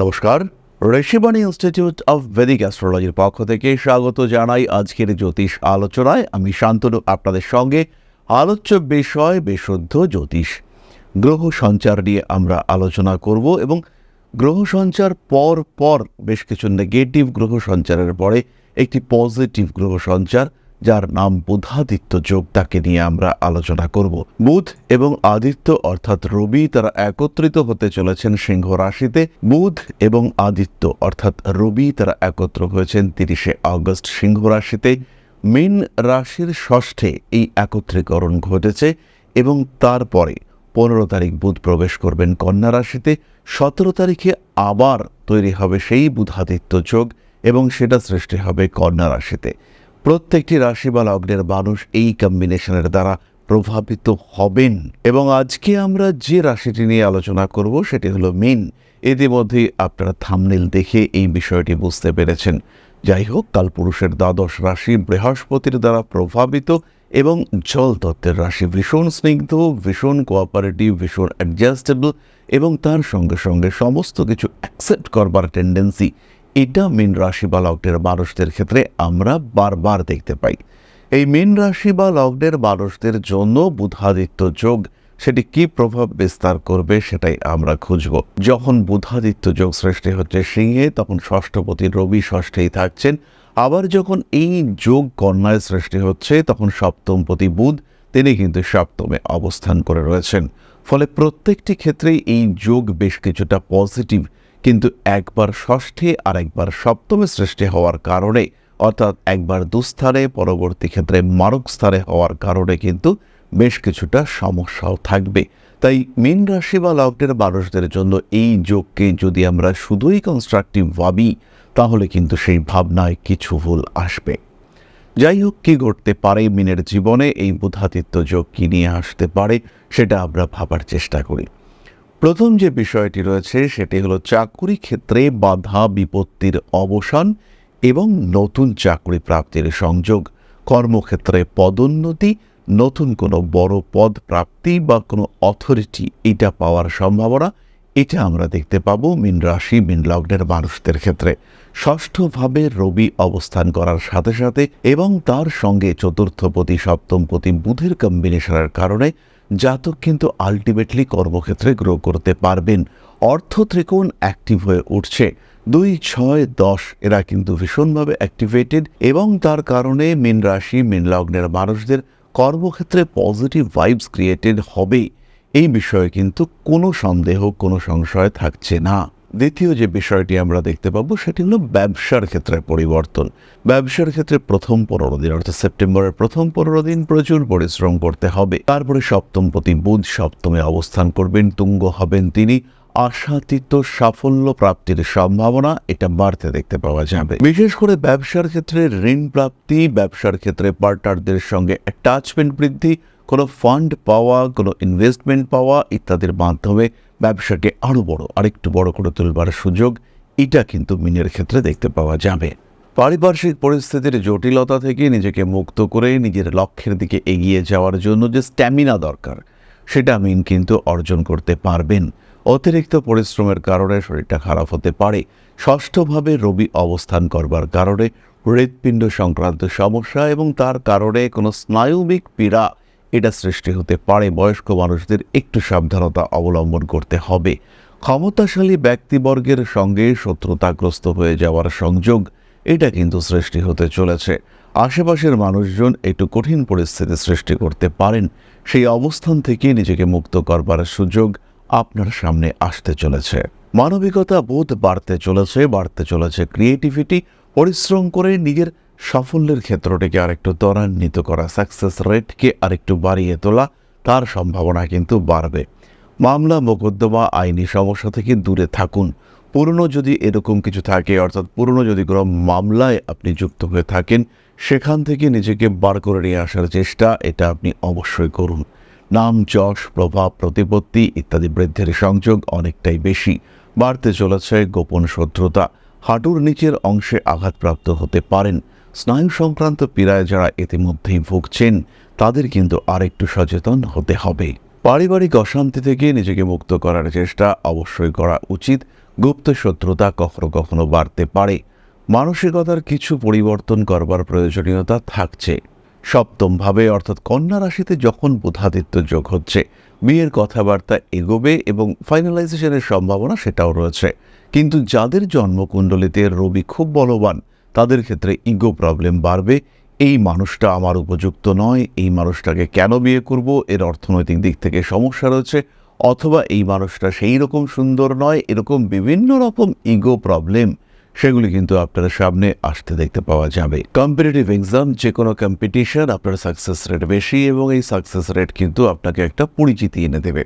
নমস্কার, Rishibani institute of Vedic অ্যাস্ট্রোলজির পক্ষ থেকে স্বাগত জানাই আজকের জ্যোতিষ আলোচনায়। আমি শান্তনু, আপনাদের সঙ্গে আলোচ্য বিষয়, বিশুদ্ধ জ্যোতিষ। গ্রহ সঞ্চার নিয়ে আমরা আলোচনা করব এবং গ্রহ সঞ্চার পর পর বেশ কিছু নেগেটিভ গ্রহ সঞ্চারের পরে একটি পজিটিভ গ্রহ সঞ্চার যার নাম বুধাদিত্য যোগ তাকে নিয়ে আমরা আলোচনা করব। বুধ এবং আদিত্য অর্থাৎ রবি তারা একত্রিত হতে চলেছেন সিংহ রাশিতে। বুধ এবং আদিত্য অর্থাৎ রবি তারা একত্র হয়েছেন তিরিশে আগস্ট সিংহ রাশিতে। মীন রাশির ষষ্ঠে এই একত্রীকরণ ঘটেছে এবং তারপরে পনেরো তারিখ বুধ প্রবেশ করবেন কন্যা রাশিতে। সতেরো তারিখে আবার তৈরি হবে সেই বুধাদিত্য যোগ এবং সেটা সৃষ্টি হবে কন্যা রাশিতে। প্রত্যেকটি রাশি বা লগ্নের মানুষ এই কম্বিনেশনের দ্বারা প্রভাবিত হবেন। এবং আজকে আমরা যে রাশিটি নিয়ে আলোচনা করব সেটি হলো মিন। ইতিমধ্যেই আপনারা থামনেল দেখে এই বিষয়টি বুঝতে পেরেছেন। যাই হোক কালপুরুষের দ্বাদশ রাশি বৃহস্পতির দ্বারা প্রভাবিত এবং জল তত্ত্বের রাশি ভীষণ স্নিগ্ধ, ভীষণ কোঅপারেটিভ ভীষণ অ্যাডজাস্টেবল এবং তার সঙ্গে সঙ্গে সমস্ত কিছু অ্যাকসেপ্ট করবার টেন্ডেন্সি এটা মীন রাশি বা লগ্নের মানুষদের ক্ষেত্রে আমরা বারবার দেখতে পাই। এই মীন রাশি বা লগ্নের মানুষদের জন্য বুধাদিত্য যোগ, সেটি কি প্রভাব বিস্তার করবে সেটাই আমরা খুঁজব। যখন বুধাদিত্য যোগ সৃষ্টি হচ্ছে সিংহে, তখন ষষ্ঠপতি রবি ষষ্ঠেই থাকছেন। আবার যখন এই যোগ কন্যায় সৃষ্টি হচ্ছে, তখন সপ্তমপতি বুধ, তিনি কিন্তু সপ্তমে অবস্থান করে রয়েছেন। ফলে প্রত্যেকটি ক্ষেত্রেই এই যোগ বেশ কিছুটা পজিটিভ কিন্তু একবার ষষ্ঠে আর একবার সপ্তমে সৃষ্টি হওয়ার কারণে, অর্থাৎ একবার দুস্থানে, পরবর্তী ক্ষেত্রে মারক স্থানে হওয়ার কারণে কিন্তু বেশ কিছুটা সমস্যাও থাকবে। তাই মীন রাশি বা লগ্নের মানুষদের জন্য এই যোগকে যদি আমরা শুধুই কনস্ট্রাকটিভ ভাবি, তাহলে কিন্তু সেই ভাবনায় কিছু ভুল আসবে। যাই হোক, কী ঘটতে পারে মিনের জীবনে এই বুধাদিত্য যোগ কী নিয়ে আসতে পারে, সেটা আমরা ভাবার চেষ্টা করি। প্রথম যে বিষয়টি রয়েছে সেটি হলো চাকুরি ক্ষেত্রে বাধা বিপত্তির অবসান এবং নতুন চাকরি প্রাপ্তির সংযোগ। কর্মক্ষেত্রে পদোন্নতি, নতুন কোনো বড় পদ প্রাপ্তি বা কোনো অথরিটি এটা পাওয়ার সম্ভাবনা, এটা আমরা দেখতে পাবো মিন রাশি, মিন লগ্নের মানুষদের ক্ষেত্রে। ষষ্ঠভাবে রবি অবস্থান করার সাথে সাথে এবং তার সঙ্গে চতুর্থপতি, সপ্তমপতি বুধের কম্বিনেশনের কারণে জাতক কিন্তু আলটিমেটলি কর্মক্ষেত্রে গ্রো করতে পারবেন। অর্থ ত্রিকোণ অ্যাক্টিভ হয়ে উঠছে। দুই, ছয়, দশ, এরা কিন্তু ভীষণভাবে অ্যাক্টিভেটেড এবং তার কারণে মিন রাশি, মিন লগ্নের মানুষদের কর্মক্ষেত্রে পজিটিভ ভাইবস ক্রিয়েটেড হবে এই বিষয়ে কিন্তু কোনো সন্দেহ, কোনো সংশয় থাকছে না। দ্বিতীয় যে বিষয়টি আমরা দেখতে পাবো, সেটি হলো ব্যবসার ক্ষেত্রে পরিবর্তন। ব্যবসার ক্ষেত্রে প্রথম পনেরো দিন, অর্থাৎ সেপ্টেম্বরের প্রথম পনেরো দিন প্রচুর পরিশ্রম করতে হবে। তারপরে সপ্তম প্রতি বুধ, সপ্তমে অবস্থান করবেন, তুঙ্গ হবেন তিনি। আশাতীত সাফল্য প্রাপ্তির সম্ভাবনা এটা বাড়তে দেখতে পাওয়া যাবে। বিশেষ করে ব্যবসার ক্ষেত্রে ঋণ প্রাপ্তি, ব্যবসার ক্ষেত্রে পার্টনারদের সঙ্গে অ্যাটাচমেন্ট বৃদ্ধি, কোনো ফান্ড পাওয়া, কোনো ইনভেস্টমেন্ট পাওয়া ইত্যাদির মাধ্যমে ব্যবসাকে আরও বড়, আরেকটু বড় করে তুলবার সুযোগ এটা কিন্তু মিনের ক্ষেত্রে দেখতে পাওয়া যাবে। পারিপার্শ্বিক পরিস্থিতির জটিলতা থেকে নিজেকে মুক্ত করে নিজের লক্ষ্যের দিকে এগিয়ে যাওয়ার জন্য যে স্ট্যামিনা দরকার, সেটা মিন কিন্তু অর্জন করতে পারবেন। অতিরিক্ত পরিশ্রমের কারণে শরীরটা খারাপ হতে পারে। ষষ্ঠভাবে রবি অবস্থান করবার কারণে হৃৎপিণ্ড সংক্রান্ত সমস্যা এবং তার কারণে কোনো স্নায়ুবিক পীড়া এটা সৃষ্টি হতে পারে। বয়স্ক মানুষদের একটু সাবধানতা অবলম্বন করতে হবে। ক্ষমতাশালী ব্যক্তিবর্গের সঙ্গে শত্রুতাগ্রস্ত হয়ে যাওয়ার সংযোগ, এটা কিন্তু সৃষ্টি হতে চলেছে। আশেপাশের মানুষজন একটু কঠিন পরিস্থিতি সৃষ্টি করতে পারেন। সেই অবস্থান থেকে নিজেকে মুক্ত করবার সুযোগ আপনার সামনে আসতে চলেছে। মানবিকতা বোধ বাড়তে চলেছে বাড়তে চলেছে ক্রিয়েটিভিটি পরিশ্রম করে নিজের সাফল্যের ক্ষেত্রটিকে আরেকটু ত্বরান্বিত করা সাকসেস রেটকে আরেকটু বাড়িয়ে তোলা, তার সম্ভাবনা কিন্তু বাড়বে। মামলা, মোকদ্দমা, আইনি সমস্যা থেকে দূরে থাকুন। পুরনো যদি এরকম কিছু থাকে, অর্থাৎ পুরনো যদি কোনো মামলায় আপনি যুক্ত হয়ে থাকেন, সেখান থেকে নিজেকে বার করে নিয়ে আসার চেষ্টা এটা আপনি অবশ্যই করুন। নাম, যশ, প্রভাব, প্রতিপত্তি ইত্যাদি বৃদ্ধির সংযোগ অনেকটাই বেশি। বাড়তে চলেছে গোপন শত্রুতা। হাঁটুর নিচের অংশে আঘাতপ্রাপ্ত হতে পারেন। স্নায়ু সংক্রান্ত পীড়ায় যারা ইতিমধ্যেই ভুগছেন, তাদের কিন্তু আরেকটু সচেতন হতে হবে। পারিবারিক অশান্তি থেকে নিজেকে মুক্ত করার চেষ্টা অবশ্যই করা উচিত। গুপ্ত শত্রুতা কখনো কখনো বাড়তে পারে। মানসিকতার কিছু পরিবর্তন করবার প্রয়োজনীয়তা থাকছে। সপ্তমভাবে অর্থাৎ কন্যা রাশিতে যখন বুধাদিত্য যোগ হচ্ছে, বিয়ের কথাবার্তা এগোবে এবং ফাইনালাইজেশনের সম্ভাবনা সেটাও রয়েছে। কিন্তু যাদের জন্মকুণ্ডলিতে রবি খুব বলবান তাদের ক্ষেত্রে ইগো প্রবলেম বাড়বে। এই মানুষটা আমার উপযুক্ত নয়, এই মানুষটাকে কেন বিয়ে করব, এর অর্থনৈতিক দিক থেকে সমস্যা রয়েছে, অথবা এই মানুষটা সেই রকম সুন্দর নয়, এরকম বিভিন্ন রকম ইগো প্রবলেম, সেগুলি কিন্তু আপনার সামনে আসতে দেখতে পাওয়া যাবে। কম্পিটিটিভ এক্সাম যে কোনো কম্পিটিশন আপনার সাকসেস রেট বেশি এবং এই সাকসেস রেট কিন্তু আপনাকে একটা পরিচিতি এনে দেবে।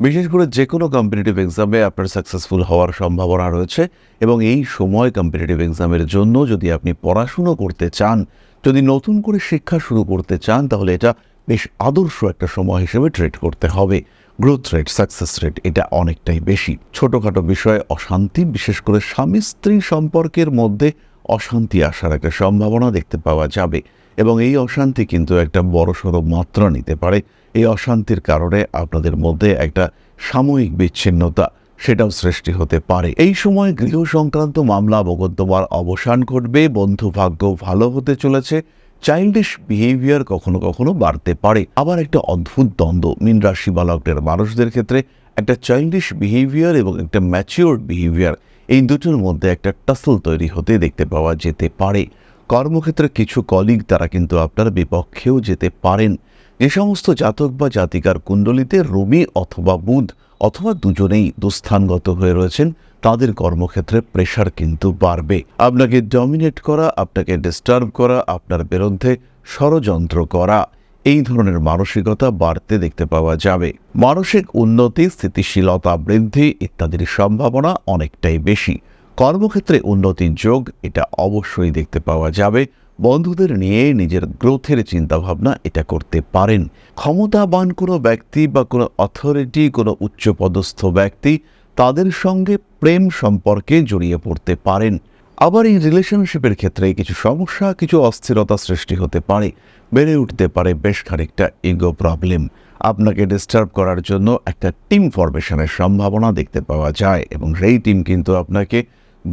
বিশেষ করে যে কোনো কম্পিটিটিভ এক্সামে আপনার সাকসেসফুল হওয়ার সম্ভাবনা রয়েছে এবং এই সময় কম্পিটিটিভ এক্সামের জন্য যদি আপনি পড়াশুনো করতে চান, যদি নতুন করে শিক্ষা শুরু করতে চান, তাহলে এটা বেশ আদর্শ একটা সময় হিসেবে ট্রেড করতে হবে। গ্রোথ রেট সাকসেস রেট এটা অনেকটাই বেশি। ছোটোখাটো বিষয়ে, অশান্তি, বিশেষ করে স্বামী স্ত্রী সম্পর্কের মধ্যে অশান্তি আসার একটা সম্ভাবনা দেখতে পাওয়া যাবে এবং এই অশান্তি কিন্তু একটা বড়সড় মাত্রা নিতে পারে। এই অশান্তির কারণে আপনাদের মধ্যে একটা সাময়িক বিচ্ছিন্নতা সেটাও সৃষ্টি হতে পারে। এই সময় গৃহ সংক্রান্ত মামলা মোকদ্দমার অবসান ঘটবে বন্ধু ভাগ্য ভালো হতে চলেছে চাইল্ডিশ বিহেভিয়ার কখনো কখনো বাড়তে পারে। আবার একটা অদ্ভুত দ্বন্দ্ব, মিন রাশি মানুষদের ক্ষেত্রে একটা চাইল্ডিশ বিহেভিয়ার এবং একটা ম্যাচিওর বিহেভিয়ার এই দুটোর মধ্যে একটা টাসল তৈরি হতে দেখতে পাওয়া যেতে পারে। কর্মক্ষেত্রে কিছু কলিগ তারা কিন্তু আপনার বিপক্ষেও যেতে পারেন। যে সমস্ত জাতক বা জাতিকার কুণ্ডলিতে রবি অথবা বুধ অথবা দুজনেই দুস্থানগত হয়ে রয়েছেন, তাদের কর্মক্ষেত্রে প্রেশার কিন্তু বাড়বে। আপনাকে ডমিনেট করা, আপনাকে ডিস্টার্ব করা, আপনার বিরুদ্ধে ষড়যন্ত্র করা। এই ধরনের মানসিকতা বাড়তে দেখতে পাওয়া যাবে। মানসিক উন্নতি, স্থিতিশীলতা বৃদ্ধি ইত্যাদির সম্ভাবনা অনেকটাই বেশি। কর্মক্ষেত্রে উন্নতির যোগ এটা অবশ্যই দেখতে পাওয়া যাবে। বন্ধুদের নিয়ে নিজের গ্রোথের চিন্তাভাবনা এটা করতে পারেন। ক্ষমতাবান কোনো ব্যক্তি বা কোনো অথরিটি, কোনো উচ্চপদস্থ ব্যক্তি তাদের সঙ্গে প্রেম সম্পর্কে জড়িয়ে পড়তে পারেন। আবার এই রিলেশনশিপের ক্ষেত্রে কিছু সমস্যা, কিছু অস্থিরতা সৃষ্টি হতে পারে। বেড়ে উঠতে পারে বেশ খানিকটা ইগো প্রবলেম আপনাকে ডিস্টার্ব করার জন্য একটা টিম ফরমেশনের সম্ভাবনা দেখতে পাওয়া যায় এবং সেই টিম কিন্তু আপনাকে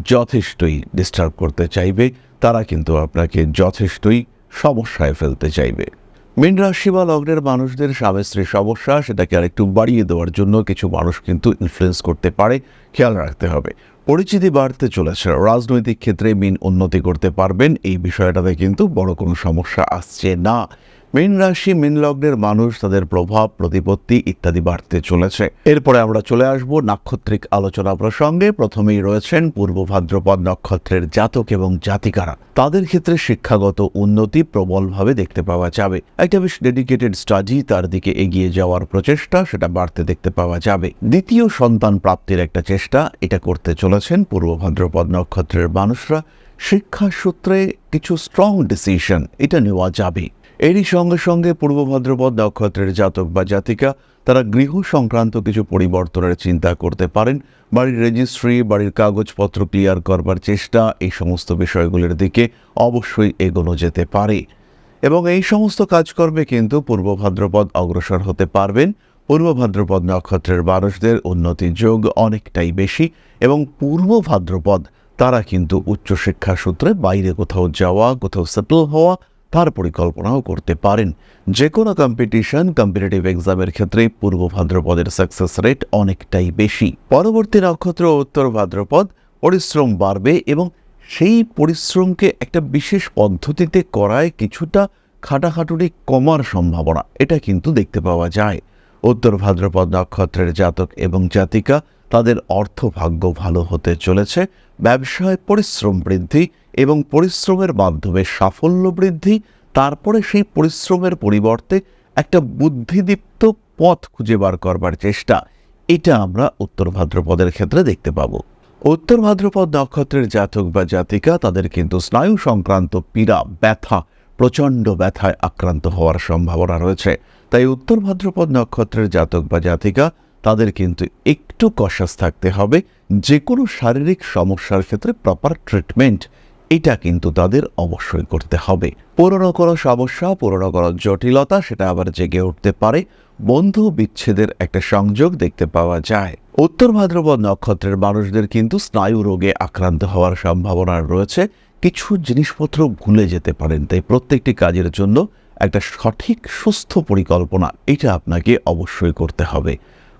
যথেষ্টই ডিস্টার্ব করতে চাইবে। তারা কিন্তু আপনাকে যথেষ্টই সমস্যায় ফেলতে চাইবে। মীন রাশি বা লগ্নের মানুষদের স্বামী স্ত্রীর সমস্যা, সেটাকে আরেকটু বাড়িয়ে দেওয়ার জন্য কিছু মানুষ কিন্তু ইনফ্লুয়েন্স করতে পারে। খেয়াল রাখতে হবে। পরিচিতি বাড়তে চলেছে। রাজনৈতিক ক্ষেত্রে মিন উন্নতি করতে পারবেন, এই বিষয়টাতে কিন্তু বড় কোনো সমস্যা আসছে না। মীন রাশি, মীন লগ্নের মানুষ, তাদের প্রভাব, প্রতিপত্তি ইত্যাদি বাড়তে চলেছে। এরপরে আমরা চলে আসব নাক্ষত্রিক আলোচনা প্রসঙ্গে। প্রথমেই রয়েছেন পূর্ব ভাদ্রপদ নক্ষত্রের জাতক এবং জাতিকারা। তাদের ক্ষেত্রে শিক্ষাগত উন্নতি প্রবলভাবে দেখতে পাওয়া যাবে। একটা বেশ ডেডিকেটেড স্টাডি তার দিকে এগিয়ে যাওয়ার প্রচেষ্টা, সেটা বাড়তে দেখতে পাওয়া যাবে। দ্বিতীয় সন্তান প্রাপ্তির একটা চেষ্টা, এটা করতে চলেছেন পূর্ব ভাদ্রপদ নক্ষত্রের মানুষরা। শিক্ষা সূত্রে কিছু স্ট্রং ডিসিশন এটা নেওয়া যাবে। এরই সঙ্গে সঙ্গে পূর্ব ভাদ্রপদ নক্ষত্রের জাতক বা জাতিকা, তারা গৃহ সংক্রান্ত কিছু পরিবর্তনের চিন্তা করতে পারেন। বাড়ির রেজিস্ট্রি বাড়ির কাগজপত্র ক্লিয়ার করবার চেষ্টা, এই সমস্ত বিষয়গুলির দিকে অবশ্যই এগোনো যেতে পারে। এবং এই সমস্ত কাজকর্মে কিন্তু পূর্ব ভাদ্রপদ অগ্রসর হতে পারবেন। পূর্ব ভাদ্রপদ নক্ষত্রের মানুষদের উন্নতির যোগ অনেকটাই বেশি এবং পূর্ব ভাদ্রপদ, তারা কিন্তু উচ্চশিক্ষা সূত্রে বাইরে কোথাও যাওয়া, কোথাও সেটেল হওয়া তার পরিকল্পনাও করতে পারেন। যে কোনো কম্পিটিশন কম্পিটিটিভ এক্সামের ক্ষেত্রে পূর্ব ভাদ্রপদের সাকসেস রেট অনেকটাই বেশি। পরবর্তী নক্ষত্র উত্তর ভাদ্রপদ, পরিশ্রম বাড়বে এবং সেই পরিশ্রমকে একটা বিশেষ পদ্ধতিতে করায় কিছুটা খাটাখাটুনি কমার সম্ভাবনা। এটা কিন্তু দেখতে পাওয়া যায়। উত্তর ভাদ্রপদ নক্ষত্রের জাতক এবং জাতিকা, তাদের অর্থভাগ্য ভালো হতে চলেছে। ব্যবসায় পরিশ্রম বৃদ্ধি এবং পরিশ্রমের মাধ্যমে সাফল্য বৃদ্ধি, তারপরে সেই পরিশ্রমের পরিবর্তে একটা বুদ্ধিদীপ্ত পথ খুঁজে বার করবার চেষ্টা। এটা আমরা উত্তর ভাদ্রপদের ক্ষেত্রে দেখতে পাবো। উত্তর ভাদ্রপদ নক্ষত্রের জাতক বা জাতিকা, তাদের কিন্তু স্নায়ু সংক্রান্ত পীড়া, ব্যথা, প্রচণ্ড ব্যথায় আক্রান্ত হওয়ার সম্ভাবনা রয়েছে। তাই উত্তর ভাদ্রপদ নক্ষত্রের জাতক বা জাতিকা, তাদের কিন্তু একটু কষাস থাকতে হবে। যে কোনো শারীরিক সমস্যার ক্ষেত্রে প্রপার ট্রিটমেন্ট এটা কিন্তু তাদের অবশ্যই করতে হবে। পুরনো কোনো সমস্যা, পুরনো কোনো জটিলতা সেটা আবার জেগে উঠতে পারে। বন্ধু বিচ্ছেদের একটা সংযোগ দেখতে পাওয়া যায়। উত্তর ভাদ্রপদ নক্ষত্রের মানুষদের কিন্তু স্নায়ু রোগে আক্রান্ত হওয়ার সম্ভাবনা রয়েছে। কিছু জিনিসপত্র ভুলে যেতে পারেন, তাই প্রত্যেকটি কাজের জন্য একটা সঠিক, সুস্থ পরিকল্পনা, এটা আপনাকে অবশ্যই করতে হবে।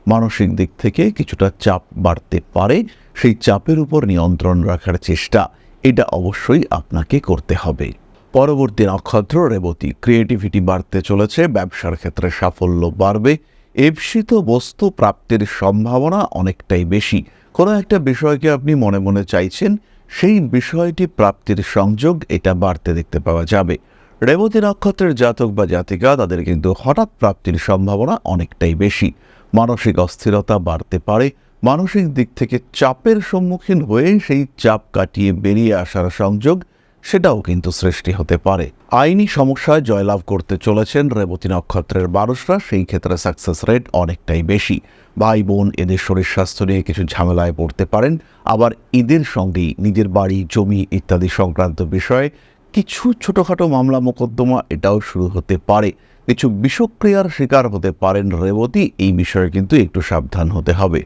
মানসিক দিক থেকে কিছুটা চাপ বাড়তে পারে, সেই চাপের উপর নিয়ন্ত্রণ রাখার চেষ্টা। এটা অবশ্যই আপনাকে করতে হবে। পরবর্তী নক্ষত্র রেবতী ক্রিয়েটিভিটি বাড়তে চলেছে, ব্যবসার ক্ষেত্রে সাফল্য বাড়বে, এপসিত বস্তু প্রাপ্তির সম্ভাবনা অনেকটাই বেশি। কোনো একটা বিষয়কে আপনি মনে মনে চাইছেন, সেই বিষয়টি প্রাপ্তির সংযোগ এটা বাড়তে দেখতে পাওয়া যাবে। রেবতী নক্ষত্রের জাতক বা জাতিকা, তাদের কিন্তু হঠাৎ প্রাপ্তির সম্ভাবনা অনেকটাই বেশি। মানসিক অস্থিরতা বাড়তে পারে মানসিক দিক থেকে চাপের সম্মুখীন হয়ে সেই চাপ কাটিয়ে বেরিয়ে আসার সংযোগ সেটাও কিন্তু সৃষ্টি হতে পারে। আইনি সমস্যায় জয়লাভ করতে চলেছেন রেবতী নক্ষত্রের মানুষরা সেই ক্ষেত্রে সাকসেস রেট অনেকটাই বেশি। ভাই বোন, এদের শরীর স্বাস্থ্য নিয়ে কিছু ঝামেলায় পড়তে পারেন, আবার ঈদের সঙ্গেই নিজের বাড়ি, জমি ইত্যাদি সংক্রান্ত বিষয়ে কিছু ছোটোখাটো মামলা মোকদ্দমা এটাও শুরু হতে পারে। কিছু বিষক্রিয়ার শিকার হতে পারেন রেবতী, এই বিষয়ে কিন্তু একটু সাবধান হতে হবে।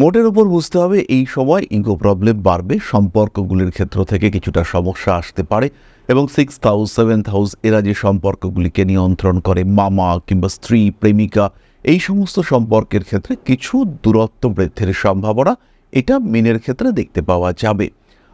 মোটের উপর বুঝতে হবে, এই সময় ইগো প্রবলেম বাড়বে, সম্পর্কগুলির ক্ষেত্র থেকে কিছুটা সমস্যা আসতে পারে এবং সিক্স হাউস সেভেন্থ হাউস এরা যে সম্পর্কগুলিকে নিয়ন্ত্রণ করে, মামা কিংবা স্ত্রী, প্রেমিকা, এই সমস্ত সম্পর্কের ক্ষেত্রে কিছু দূরত্ব বৃদ্ধির সম্ভাবনা এটা মিনের ক্ষেত্রে দেখতে পাওয়া যাবে।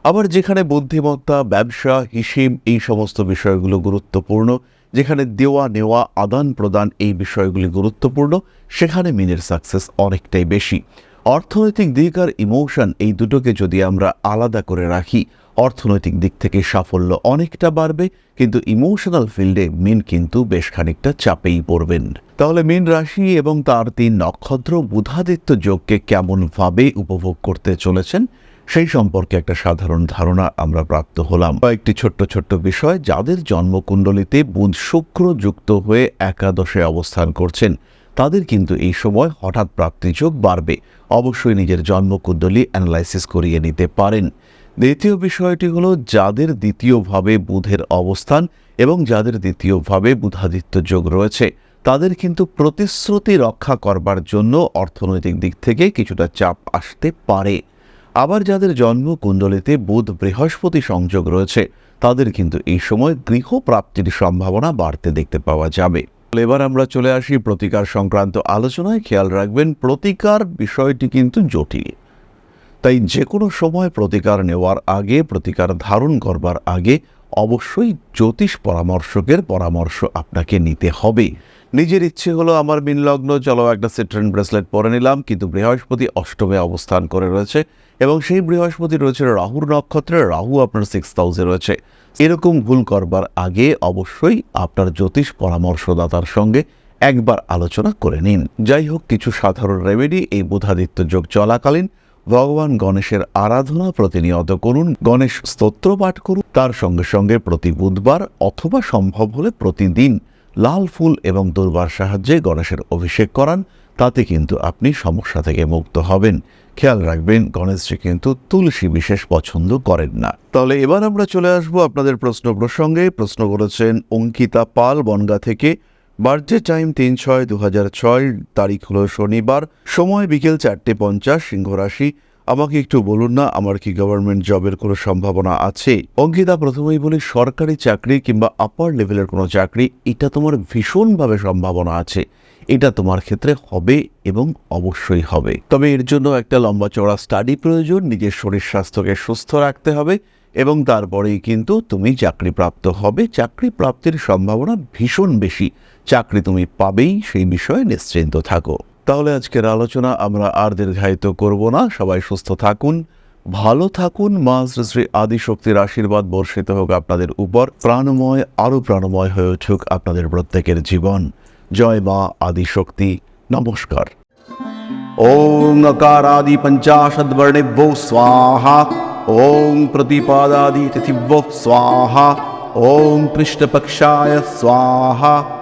আবার যেখানে বুদ্ধিমত্তা, ব্যবসা, হিসেব এই সমস্ত বিষয়গুলো গুরুত্বপূর্ণ, যেখানে দেওয়া, নেওয়া আদান প্রদান এই বিষয়গুলি গুরুত্বপূর্ণ, সেখানে মিনের সাকসেস অনেকটাই বেশি। অর্থনৈতিক দিক আর ইমোশন এই দুটোকে যদি আমরা আলাদা করে রাখি, অর্থনৈতিক দিক থেকে সাফল্য অনেকটা বাড়বে, কিন্তু ইমোশনাল ফিল্ডে মিন কিন্তু বেশ খানিকটা চাপেই পড়বেন। তাহলে মিন রাশি এবং তার তিন নক্ষত্র বুধাদিত্য যোগকে কেমনভাবে উপভোগ করতে চলেছেন, সেই সম্পর্কে একটা সাধারণ ধারণা আমরা প্রাপ্ত হলাম। কয়েকটি ছোট্ট ছোট্ট বিষয়, যাদের জন্মকুণ্ডলিতে বুধ শুক্র যুক্ত হয়ে একাদশে অবস্থান করছেন। তাদের কিন্তু এই সময় হঠাৎ প্রাপ্তিযোগ বাড়বে। অবশ্যই নিজের জন্মকুণ্ডলী অ্যানালাইসিস করিয়ে নিতে পারেন। দ্বিতীয় বিষয়টি হলো যাদের দ্বিতীয়ভাবে বুধের অবস্থান এবং যাদের দ্বিতীয়ভাবে বুধাদিত্য যোগ রয়েছে, তাদের কিন্তু প্রতিশ্রুতি রক্ষা করবার জন্য অর্থনৈতিক দিক থেকে কিছুটা চাপ আসতে পারে। আবার যাদের জন্মকুণ্ডলিতে বুধ বৃহস্পতি সংযোগ রয়েছে, তাদের কিন্তু এই সময় গৃহপ্রাপ্তির সম্ভাবনা বাড়তে দেখতে পাওয়া যাবে। এবার আমরা চলে আসি প্রতিকার সংক্রান্ত আলোচনায়। খেয়াল রাখবেন, প্রতিকার বিষয়টি কিন্তু জটিল। তাই যে কোনো সময় প্রতিকার নেওয়ার আগে, প্রতিকার ধারণ করবার আগে অবশ্যই জ্যোতিষ পরামর্শকের পরামর্শ আপনাকে নিতে হবে। নিজের ইচ্ছে হলো আমার মিনলগ্ন, চলো একটা সিট্রেন ব্রেসলেট পরে নিলাম, কিন্তু বৃহস্পতি অষ্টমে অবস্থান করে রয়েছে এবং সেই বৃহস্পতি রয়েছে রাহুর নক্ষত্রে, রাহু আপনার সিক্স হাউসে রয়েছে। এরকম ভুল করবার আগে অবশ্যই আপনার জ্যোতিষ পরামর্শদাতার সঙ্গে একবার আলোচনা করে নিন। যাই হোক, কিছু সাধারণ রেমেডি এই বুধাদিত্য যোগ চলাকালীন ভগবান গণেশের আরাধনা প্রতিনিয়ত করুন, গণেশ স্তোত্র পাঠ করুন, তার সঙ্গে সঙ্গে প্রতি বুধবার অথবা সম্ভব হলে প্রতিদিন লাল ফুল এবং দুর্বার সাহায্যে গণেশের অভিষেক করান, তাতে কিন্তু আপনি সমস্যা থেকে মুক্ত হবেন। খেয়াল রাখবেন, গণেশজি কিন্তু তুলসী বিশেষ পছন্দ করেন না। তাহলে এবার আমরা চলে আসব আপনাদের প্রশ্ন প্রসঙ্গে। প্রশ্ন করেছেন অঙ্কিতা পাল, বনগা থেকে। বার্থডে টাইম তিন ছয় দু হাজার তারিখ হল শনিবার। সময় বিকেল চারটে পঞ্চাশ, সিংহ রাশি। আমাকে একটু বলুন না, আমার কি গভর্নমেন্ট জবের কোনো সম্ভাবনা আছে? অঙ্কিতা, প্রথমেই বলি, সরকারি চাকরি কিংবা আপার লেভেলের কোনো চাকরি, এটা তোমার ভীষণভাবে সম্ভাবনা আছে। এটা তোমার ক্ষেত্রে হবে এবং অবশ্যই হবে। তবে এর জন্য একটা লম্বা চড়া স্টাডি প্রয়োজন, নিজের শরীর স্বাস্থ্যকে সুস্থ রাখতে হবে এবং তারপরেই কিন্তু তুমি চাকরি প্রাপ্ত হবে। চাকরি প্রাপ্তির সম্ভাবনা ভীষণ বেশি। চাকরি তুমি পাবেই, সেই বিষয়ে নিশ্চিন্ত থাকো। তাহলে আজকের আলোচনা আমরা আর দীর্ঘায়িত করব না। সবাই সুস্থ থাকুন, ভালো থাকুন। মা শ্রী শ্রী আদিশক্তির আশীর্বাদ বর্ষিত হোক আপনাদের উপর। প্রাণময়, আরও প্রাণময় হয়ে উঠুক আপনাদের প্রত্যেকের জীবন। জয় মা আদিশক্তি। নমস্কার। ওং নকারাদি পঞ্চাশদ্বর্ণেভ্যো স্বাহা। ওং প্রতিপাদাদি তিথিব স্বাহা। ওং পৃষ্ঠপক্ষায় স্বাহা।